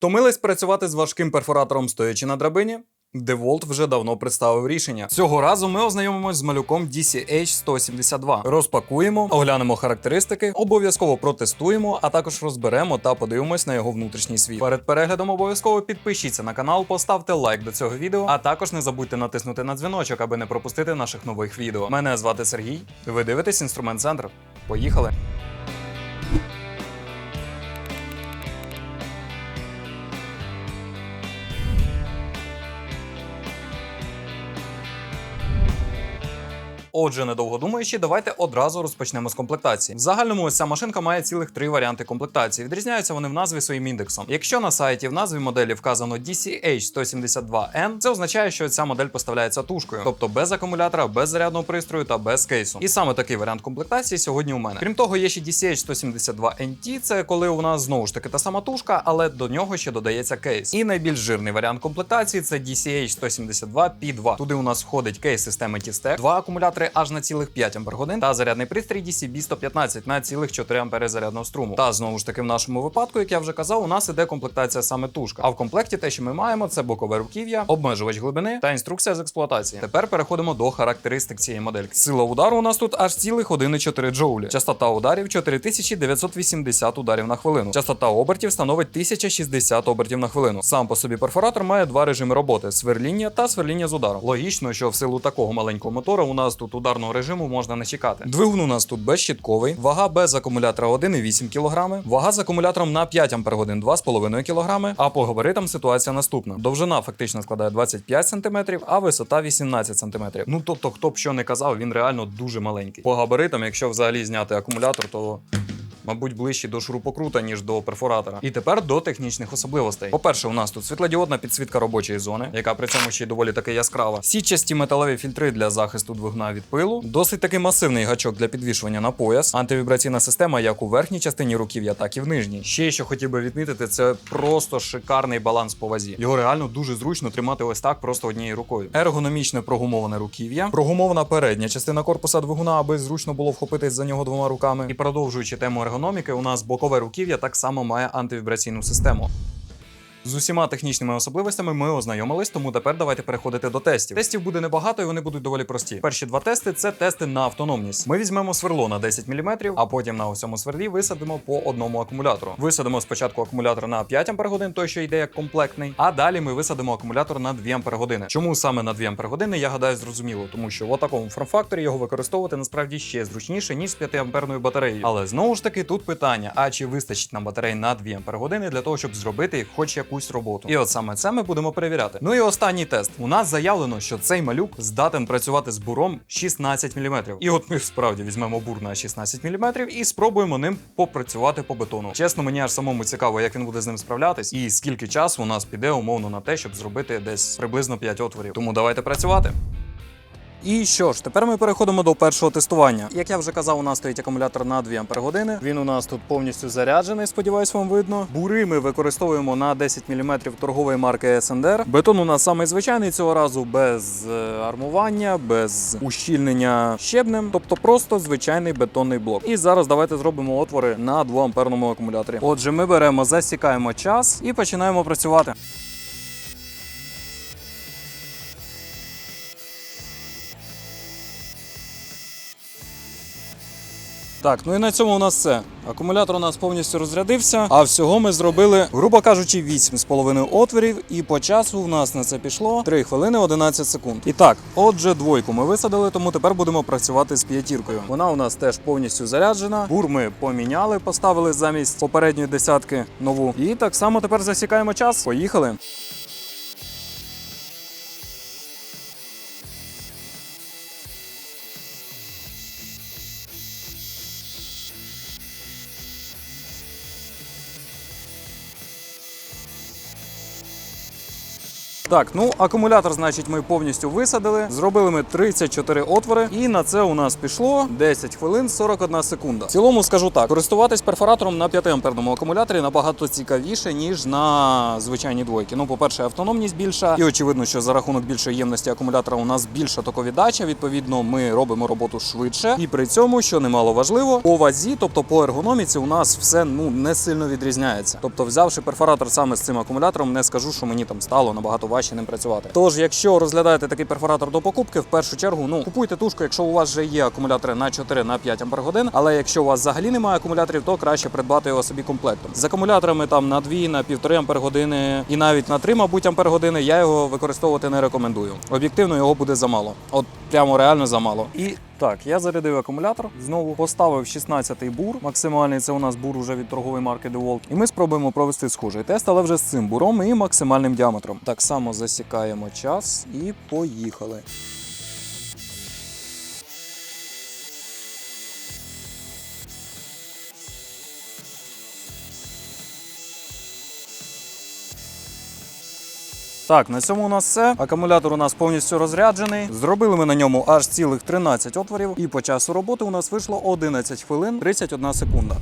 Томились працювати з важким перфоратором стоячи на драбині? DeWalt вже давно представив рішення. Цього разу ми ознайомимось з малюком DCH-172. Розпакуємо, оглянемо характеристики, обов'язково протестуємо, а також розберемо та подивимось на його внутрішній світ. Перед переглядом обов'язково підпишіться на канал, поставте лайк до цього відео, а також не забудьте натиснути на дзвіночок, аби не пропустити наших нових відео. Мене звати Сергій. Ви дивитесь інструмент центр. Поїхали! Отже, недовго думаючи, давайте одразу розпочнемо з комплектації. В загальному ось ця машинка має цілих три варіанти комплектації. Відрізняються вони в назві своїм індексом. Якщо на сайті в назві моделі вказано DCH172N, це означає, що ця модель поставляється тушкою, тобто без акумулятора, без зарядного пристрою та без кейсу. І саме такий варіант комплектації сьогодні у мене. Крім того, є ще DCH172NT, це коли у нас знову ж таки та сама тушка, але до нього ще додається кейс. І найбільш жирний варіант комплектації це DCH172P2. Туди у нас входить кейс системи T-Stack, два акумулятори аж на цілих 5 Ах та зарядний пристрій DCB115 на цілих 4 А зарядного струму. Та знову ж таки в нашому випадку, як я вже казав, у нас іде комплектація саме тушка. А в комплекті те, що ми маємо, це бокове руків'я, обмежувач глибини та інструкція з експлуатації. Тепер переходимо до характеристик цієї модельки. Сила удару у нас тут аж цілих 1,4 джоулі. Частота ударів 4980 ударів на хвилину. Частота обертів становить 1060 обертів на хвилину. Сам по собі перфоратор має два режими роботи: сверління та сверління з ударом. Логічно, що в силу такого маленького мотора у нас тут ударного режиму можна не чекати. Двигун у нас тут безщітковий, вага без акумулятора 1,8 кг, вага з акумулятором на 5 ампергодин 2,5 кг, а по габаритам ситуація наступна. Довжина фактично складає 25 см, а висота 18 см. Ну тобто, хто б що не казав, він реально дуже маленький. По габаритам, якщо взагалі зняти акумулятор, то мабуть, ближче до шурупокрута, ніж до перфоратора. І тепер до технічних особливостей. По-перше, у нас тут світлодіодна підсвітка робочої зони, яка при цьому ще й доволі таки яскрава. Сітчасті металеві фільтри для захисту двигуна від пилу, досить таки масивний гачок для підвішування на пояс, антивібраційна система як у верхній частині руків'я, так і в нижній. Ще що хотів би відмітити, це просто шикарний баланс по вазі. Його реально дуже зручно тримати ось так, просто однією рукою. Ергономічне прогумоване руків'я, прогумована передня частина корпуса двигуна, аби зручно було вхопитись за нього двома руками. І продовжуючи тему ергономіки, у нас бокове руків'я так само має антивібраційну систему. З усіма технічними особливостями ми ознайомились, тому тепер давайте переходити до тестів. Тестів буде небагато і вони будуть доволі прості. Перші два тести це тести на автономність. Ми візьмемо сверло на 10 мм, а потім на усьому сверлі висадимо по одному акумулятору. Висадимо спочатку акумулятор на 5 Ах, той, що йде як комплектний, а далі ми висадимо акумулятор на 2 Ах. Чому саме на 2 Ах, я гадаю, зрозуміло, тому що в такому форм-факторі його використовувати насправді ще зручніше, ніж з 5 амперною батареєю. Але знову ж таки тут питання: а чи вистачить нам батарей на 2 Ах для того, щоб зробити хоч якусь роботу? І от саме це ми будемо перевіряти. Ну і останній тест. У нас заявлено, що цей малюк здатен працювати з буром 16 мм. І от ми справді візьмемо бур на 16 мм і спробуємо ним попрацювати по бетону. Чесно, мені аж самому цікаво, як він буде з ним справлятись, і скільки часу у нас піде умовно на те, щоб зробити десь приблизно 5 отворів. Тому давайте працювати. І що ж, тепер ми переходимо до першого тестування. Як я вже казав, у нас стоїть акумулятор на 2 Ах. Він у нас тут повністю заряджений, сподіваюсь, вам видно. Бури ми використовуємо на 10 мм торгової марки SNDR. Бетон у нас самий звичайний цього разу без е, армування, без ущільнення щебнем, тобто просто звичайний бетонний блок. І зараз давайте зробимо отвори на 2 амперному акумуляторі. Отже, ми беремо, засікаємо час і починаємо працювати. Так, ну і на цьому у нас все. Акумулятор у нас повністю розрядився, а всього ми зробили, грубо кажучи, 8,5 отворів, і по часу у нас на це пішло 3 хвилини 11 секунд. І так, отже, двойку ми висадили, тому тепер будемо працювати з п'ятіркою. Вона у нас теж повністю заряджена. Бур ми поміняли, поставили замість попередньої десятки нову. І так само тепер засікаємо час. Поїхали. Так, ну акумулятор, значить, ми повністю висадили. Зробили ми 34 отвори, і на це у нас пішло 10 хвилин 41 секунда. В цілому скажу так: користуватись перфоратором на 5 амперному акумуляторі набагато цікавіше, ніж на звичайній двойки. Ну, по-перше, автономність більша, і очевидно, що за рахунок більшої ємності акумулятора у нас більша токовіддача. Відповідно, ми робимо роботу швидше. І при цьому, що немало важливо, по вазі, тобто по ергономіці, у нас все ну не сильно відрізняється. Тобто, взявши перфоратор саме з цим акумулятором, не скажу, що мені там стало набагато важче ним працювати. Тож, якщо розглядаєте такий перфоратор до покупки, в першу чергу, ну купуйте тушку, якщо у вас вже є акумулятори на 4 на 5 ампергодин. Але якщо у вас взагалі немає акумуляторів, то краще придбати його собі комплектом. З акумуляторами там на 2, на 1,5 ампер години і навіть на 3, мабуть, ампер години, я його використовувати не рекомендую. Об'єктивно його буде замало. От прямо реально замало. І так, я зарядив акумулятор, знову поставив 16-й бур. Максимальний це у нас бур уже від торгової марки DeWalt. І ми спробуємо провести схожий тест, але вже з цим буром і максимальним діаметром. Так само засікаємо час і поїхали. Так, на цьому у нас все. Акумулятор у нас повністю розряджений. Зробили ми на ньому аж цілих 13 отворів, і по часу роботи у нас вийшло 11 хвилин 31 секунда.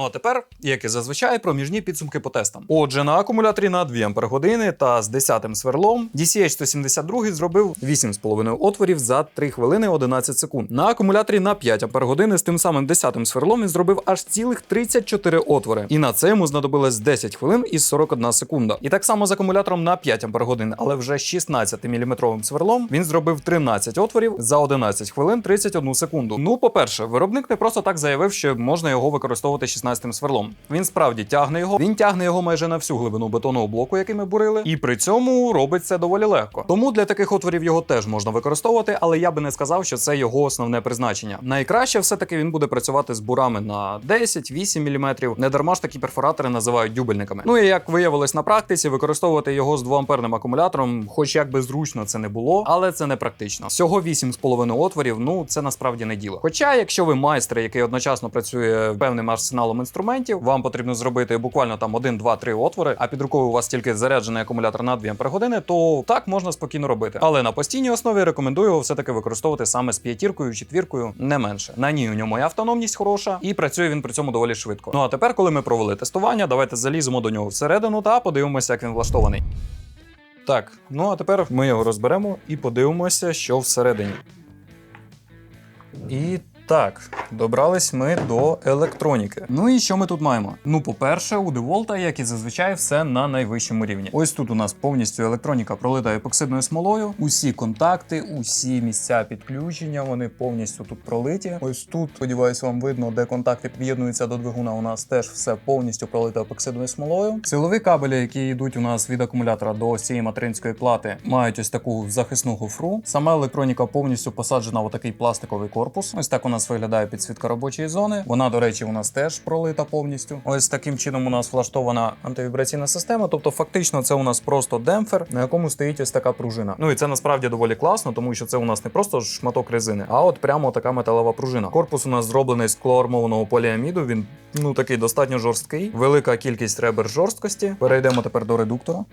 Ну а тепер, як і зазвичай, проміжні підсумки по тестам. Отже, на акумуляторі на 2 ампер години та з 10 сверлом DCH 172 зробив 8,5 отворів за 3 хвилини 11 секунд. На акумуляторі на 5 ампер години з тим самим 10 сверлом він зробив аж цілих 34 отвори. І на це йому знадобилось 10 хвилин і 41 секунда. І так само з акумулятором на 5 ампер годин, але вже 16 мм сверлом він зробив 13 отворів за 11 хвилин 31 секунду. Ну, по-перше, виробник не просто так заявив, що можна його використовувати 16 сверлом. Він справді тягне його. Він тягне його майже на всю глибину бетонного блоку, який ми бурили, і при цьому робить це доволі легко. Тому для таких отворів його теж можна використовувати, але я би не сказав, що це його основне призначення. Найкраще все-таки він буде працювати з бурами на 10-8 мм. Не дарма ж такі перфоратори називають дюбельниками. Ну і як виявилось на практиці, використовувати його з 2-амперним акумулятором, хоч як би зручно це не було, але це не практично. Всього 8,5 отворів, ну це насправді не діло. Хоча, якщо ви майстер, який одночасно працює певним арсеналом інструментів, вам потрібно зробити буквально там 1, 2, 3 отвори, а під рукою у вас тільки заряджений акумулятор на 2 ампер то так можна спокійно робити. Але на постійній основі рекомендую його все-таки використовувати саме з п'ятіркою, четвіркою, не менше. На ній у ньому і автономність хороша, і працює він при цьому доволі швидко. Ну а тепер, коли ми провели тестування, давайте заліземо до нього всередину та подивимося, як він влаштований. Так, ну а тепер ми його розберемо і подивимося, що всередині. І так, добрались ми до електроніки. Ну і що ми тут маємо? Ну, по-перше, у DeWalt, як і зазвичай, все на найвищому рівні. Ось тут у нас повністю електроніка пролита епоксидною смолою. Усі контакти, усі місця підключення, вони повністю тут пролиті. Ось тут, сподіваюся, вам видно, де контакти під'єднуються до двигуна. У нас теж все повністю пролите епоксидною смолою. Силові кабелі, які йдуть у нас від акумулятора до цієї материнської плати, мають ось таку захисну гофру. Сама електроніка повністю посаджена в такий пластиковий корпус. Ось так у нас виглядає підсвітка робочої зони. Вона, до речі, у нас теж пролита повністю. Ось таким чином у нас влаштована антивібраційна система. Тобто, фактично, це у нас просто демпфер, на якому стоїть ось така пружина. Ну і це насправді доволі класно, тому що це у нас не просто шматок резини, а от прямо така металева пружина. Корпус у нас зроблений з клоармованого поліаміду. Він ну такий достатньо жорсткий, велика кількість ребер жорсткості. Перейдемо тепер до редуктора.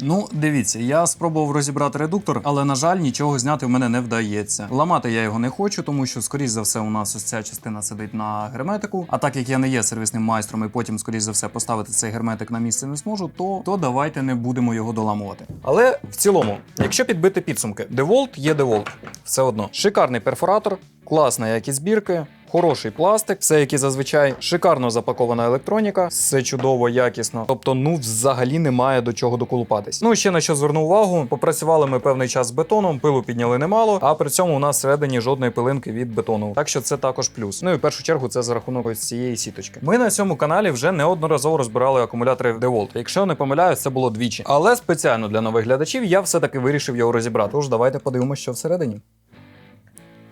Ну, дивіться, я спробував розібрати редуктор, але на жаль, нічого зняти в мене не вдається. Ламати я його не хочу, тому що, скоріш за все, у нас ось ця частина сидить на герметику. А так як я не є сервісним майстром і потім, скоріш за все, поставити цей герметик на місце не зможу, то, то давайте не будемо його доламувати. Але в цілому, якщо підбити підсумки, DeWalt є DeWalt. Все одно. Шикарний перфоратор, класна якість збірки. Хороший пластик, все як і зазвичай, шикарно запакована електроніка, все чудово, якісно. Тобто, ну взагалі немає до чого доколупатись. Ну ще на що зверну увагу, попрацювали ми певний час з бетоном, пилу підняли немало, а при цьому у нас всередині жодної пилинки від бетону. Так що це також плюс. Ну і в першу чергу це за рахунок ось цієї сіточки. Ми на цьому каналі вже неодноразово розбирали акумулятори DeWalt. Якщо не помиляюсь, це було двічі. Але спеціально для нових глядачів я все-таки вирішив його розібрати. Тож давайте подивимося, що всередині.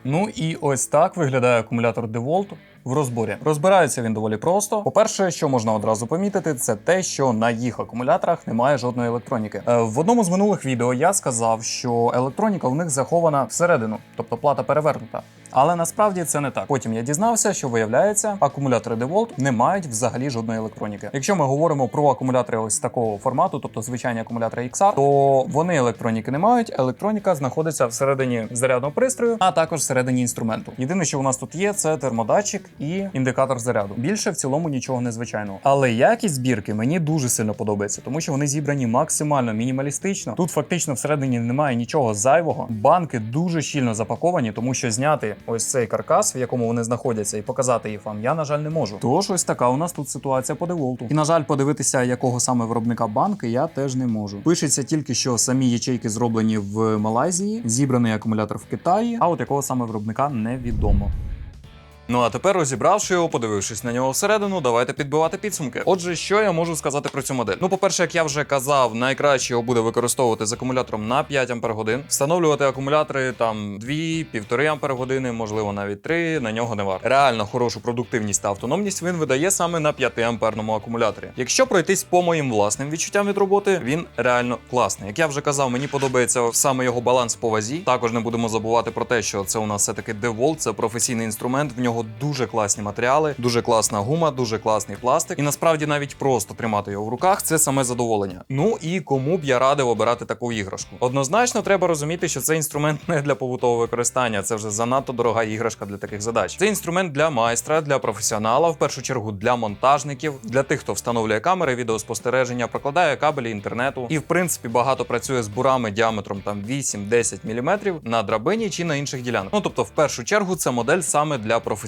Ну і ось так виглядає акумулятор DeWalt в розборі. Розбирається він доволі просто. По-перше, що можна одразу помітити, це те, що на їх акумуляторах немає жодної електроніки. Е, В одному з минулих відео я сказав, що електроніка в них захована всередину, тобто плата перевернута. Але насправді це не так. Потім я дізнався, що виявляється, акумулятори DeWalt не мають взагалі жодної електроніки. Якщо ми говоримо про акумулятори ось такого формату, тобто звичайні акумулятори XR, то вони електроніки не мають. Електроніка знаходиться всередині зарядного пристрою, а також всередині інструменту. Єдине, що у нас тут є, це термодатчик і індикатор заряду. Більше в цілому нічого незвичайного. Але якість збірки мені дуже сильно подобається, тому що вони зібрані максимально мінімалістично. Тут фактично всередині немає нічого зайвого. Банки дуже щільно запаковані, тому що зняти ось цей каркас, в якому вони знаходяться, і показати їх вам, я на жаль не можу. Тож ось така у нас тут ситуація по деволту. І на жаль, подивитися, якого саме виробника банки, я теж не можу. Пишеться тільки, що самі ячейки зроблені в Малайзії, зібраний акумулятор в Китаї, а от якого саме виробника невідомо. Ну а тепер, розібравши його, подивившись на нього всередину, давайте підбивати підсумки. Отже, що я можу сказати про цю модель? Ну, по-перше, як я вже казав, найкраще його буде використовувати з акумулятором на 5 Ампер-годин. Встановлювати акумулятори там 2, 1,5 Ампер-години, можливо, навіть 3, на нього не варто. Реально хорошу продуктивність та автономність він видає саме на 5 амперному акумуляторі. Якщо пройтись по моїм власним відчуттям від роботи, він реально класний. Як я вже казав, мені подобається саме його баланс по вазі. Також не будемо забувати про те, що це у нас все таки DeWalt, це професійний інструмент. В нього дуже класні матеріали, дуже класна гума, дуже класний пластик. І насправді навіть просто тримати його в руках це саме задоволення. Ну і кому б я радив обирати таку іграшку. Однозначно, треба розуміти, що цей інструмент не для побутового використання. Це вже занадто дорога іграшка для таких задач. Це інструмент для майстра, для професіонала, в першу чергу для монтажників, для тих, хто встановлює камери, відеоспостереження, прокладає кабелі інтернету і в принципі багато працює з бурами діаметром там 8-10 мм на драбині чи на інших ділянках. Ну тобто, в першу чергу, це модель саме для професіоналів.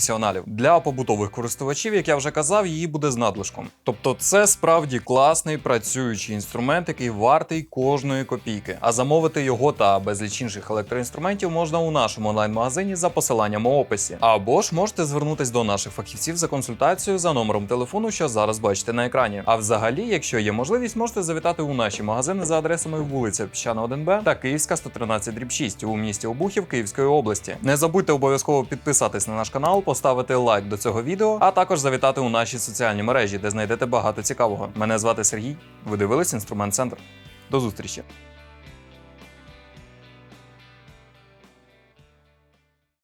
Для побутових користувачів, як я вже казав, її буде з надлишком. Тобто, це справді класний працюючий інструмент, який вартий кожної копійки. А замовити його та безліч інших електроінструментів можна у нашому онлайн-магазині за посиланням у описі. Або ж можете звернутись до наших фахівців за консультацією за номером телефону, що зараз бачите на екрані. А взагалі, якщо є можливість, можете завітати у наші магазини за адресами вулиця Піщана 1Б та Київська 113 дріб 6 у місті Обухів Київської області. Не забудьте обов'язково підписатись на наш канал, поставити лайк до цього відео, а також завітати у наші соціальні мережі, де знайдете багато цікавого. Мене звати Сергій. Ви дивились інструмент центр. До зустрічі!